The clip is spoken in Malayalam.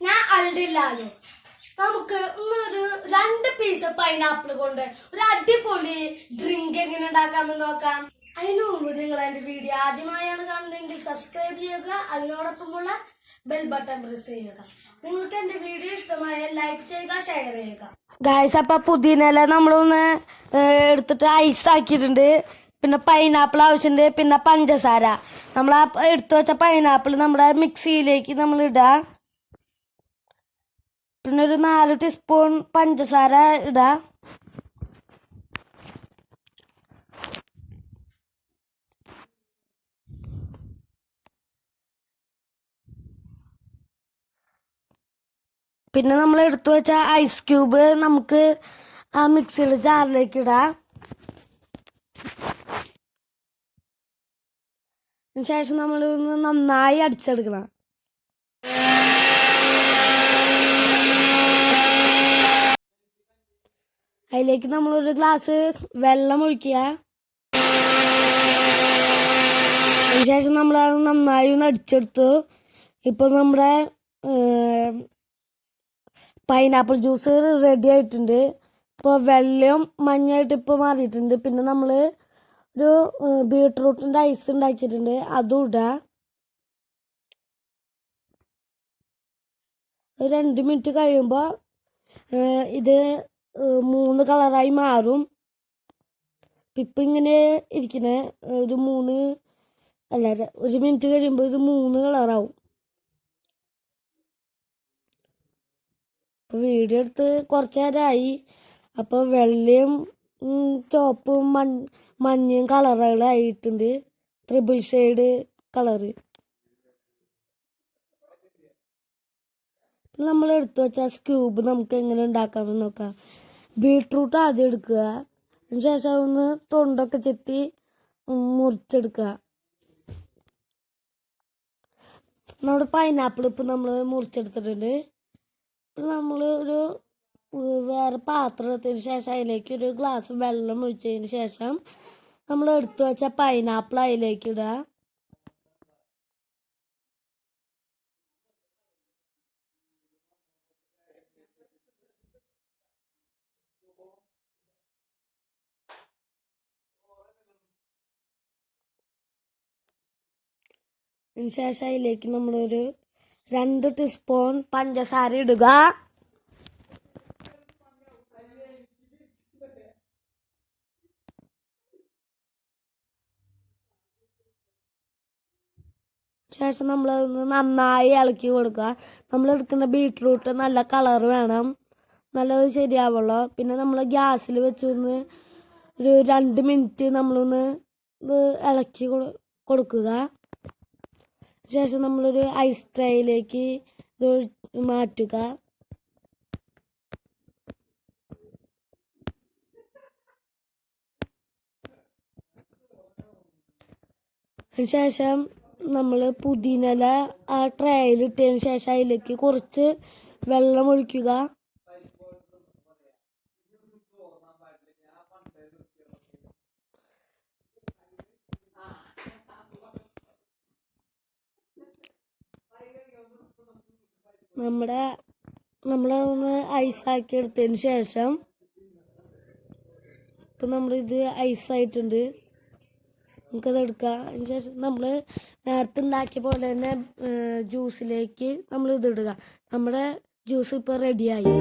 കണ്ടില്ലാലോ നമുക്ക് ഇന്നൊരു രണ്ട് പീസ് പൈനാപ്പിൾ കൊണ്ട് ഒരു അടിപൊളി ഡ്രിങ്ക് എങ്ങനെ ഉണ്ടാക്കാമെന്ന് നോക്കാം. അതിനു മുമ്പ് നിങ്ങൾ എന്റെ വീഡിയോ ആദ്യമായാണ് കാണുന്നതെങ്കിൽ സബ്സ്ക്രൈബ് ചെയ്യുക അതിനോടൊപ്പമുള്ള ബെൽ ബട്ടൺ പ്രസ് ചെയ്യുക. നിങ്ങൾക്ക് എന്റെ വീഡിയോ ഇഷ്ടമായ ലൈക്ക് ചെയ്യുക ഷെയർ ചെയ്യുക. ഗായ്സ് അപ്പൊ പുതിനല നമ്മളൊന്ന് എടുത്തിട്ട് ഐസ് ആക്കിയിട്ടുണ്ട്. പിന്നെ പൈനാപ്പിൾ ആവശ്യമുണ്ട് പിന്നെ പഞ്ചസാര. നമ്മൾ ആ എടുത്തു വെച്ച പൈനാപ്പിൾ നമ്മുടെ മിക്സിയിലേക്ക് നമ്മൾ ഇടുക പിന്നെ ഒരു നാല് ടീസ്പൂൺ പഞ്ചസാര ഇടുക പിന്നെ നമ്മൾ എടുത്തു വെച്ച ഐസ് ക്യൂബ് നമുക്ക് ആ മിക്സിയുടെ ജാറിലേക്ക് ഇടാം. ശേഷം നമ്മൾ നന്നായി അടിച്ചെടുക്കണം. അതിലേക്ക് നമ്മൾ ഒരു ഗ്ലാസ് വെള്ളം ഒഴിക്കുക. അതിനുശേഷം നമ്മൾ അത് നന്നായി ഒന്ന് അടിച്ചെടുത്തു. ഇപ്പോൾ നമ്മുടെ പൈനാപ്പിൾ ജ്യൂസ് റെഡി ആയിട്ടുണ്ട്. ഇപ്പോൾ വെള്ളയും മഞ്ഞായിട്ട് ഇപ്പോൾ മാറിയിട്ടുണ്ട്. പിന്നെ നമ്മൾ ഒരു ബീട്രൂട്ടിന്റെ ഐസ് ഉണ്ടാക്കിയിട്ടുണ്ട്. അതും ഇടുക രണ്ട് മിനിറ്റ് കഴിയുമ്പോൾ ഇത് മൂന്ന് കളറായി മാറും. ഇപ്പം ഇങ്ങനെ ഇരിക്കണേ. ഒരു മൂന്ന് അല്ല ഒരു മിനിറ്റ് കഴിയുമ്പോൾ ഇത് മൂന്ന് കളറാവും. അപ്പോൾ വീഡിയോ എടുത്ത് കുറച്ച് നേരമായി അപ്പോൾ വെള്ളയും ചുവപ്പും മഞ്ഞ മഞ്ഞയും കളറുകളായിട്ടുണ്ട് ത്രിബിൾ ഷെയ്ഡ് കളറ്. നമ്മൾ എടുത്തു വെച്ച സ്ക്യൂബ് നമുക്ക് എങ്ങനെ ഉണ്ടാക്കാമെന്ന് നോക്കാം. ബീട്രൂട്ട് ആദ്യം എടുക്കുക. അതിന് ശേഷം ഒന്ന് തൊണ്ടൊക്കെ ചെത്തി മുറിച്ചെടുക്കുക. നമ്മുടെ പൈനാപ്പിൾ ഇപ്പം നമ്മൾ മുറിച്ചെടുത്തിട്ടുണ്ട്. നമ്മൾ ഒരു വേറെ പാത്രം എടുത്തതിന് ശേഷം അതിലേക്ക് ഒരു ഗ്ലാസ് വെള്ളം ഒഴിച്ചതിന് ശേഷം നമ്മൾ എടുത്തു വെച്ച പൈനാപ്പിൾ അതിലേക്ക് ഇടുക. ശേഷം അതിലേക്ക് നമ്മളൊരു രണ്ട് ടീസ്പൂൺ പഞ്ചസാര ഇടുക. ശേഷം നമ്മൾ നന്നായി ഇളക്കി കൊടുക്കുക. നമ്മൾ എടുക്കുന്ന ബീട്രൂട്ട് നല്ല കളർ വേണം. നല്ലത് ശരിയാവുള്ളൂ. പിന്നെ നമ്മൾ ഗ്യാസിൽ വെച്ചൊന്ന് ഒരു രണ്ട് മിനിറ്റ് നമ്മളൊന്ന് ഇത് ഇളക്കി കൊടുക്കുക. ശേഷം നമ്മളൊരു ഐസ് ട്രേയിലേക്ക് മാറ്റുക. അതിനുശേഷം നമ്മൾ പുതിനല ആ ട്രേയിലിട്ടതിന് ശേഷം അതിലേക്ക് കുറച്ച് വെള്ളം ഒഴിക്കുക. നമ്മുടെ നമ്മളെ ഒന്ന് ഐസാക്കി എടുത്തതിന് ശേഷം ഇപ്പം നമ്മളിത് ഐസായിട്ടുണ്ട് നമുക്കത് എടുക്കാം. അതിന് ശേഷം നമ്മൾ നേരത്തെ ഉണ്ടാക്കിയ പോലെ തന്നെ ജ്യൂസിലേക്ക് നമ്മൾ ഇത് ഇടുക. നമ്മുടെ ജ്യൂസ് ഇപ്പോൾ റെഡിയായി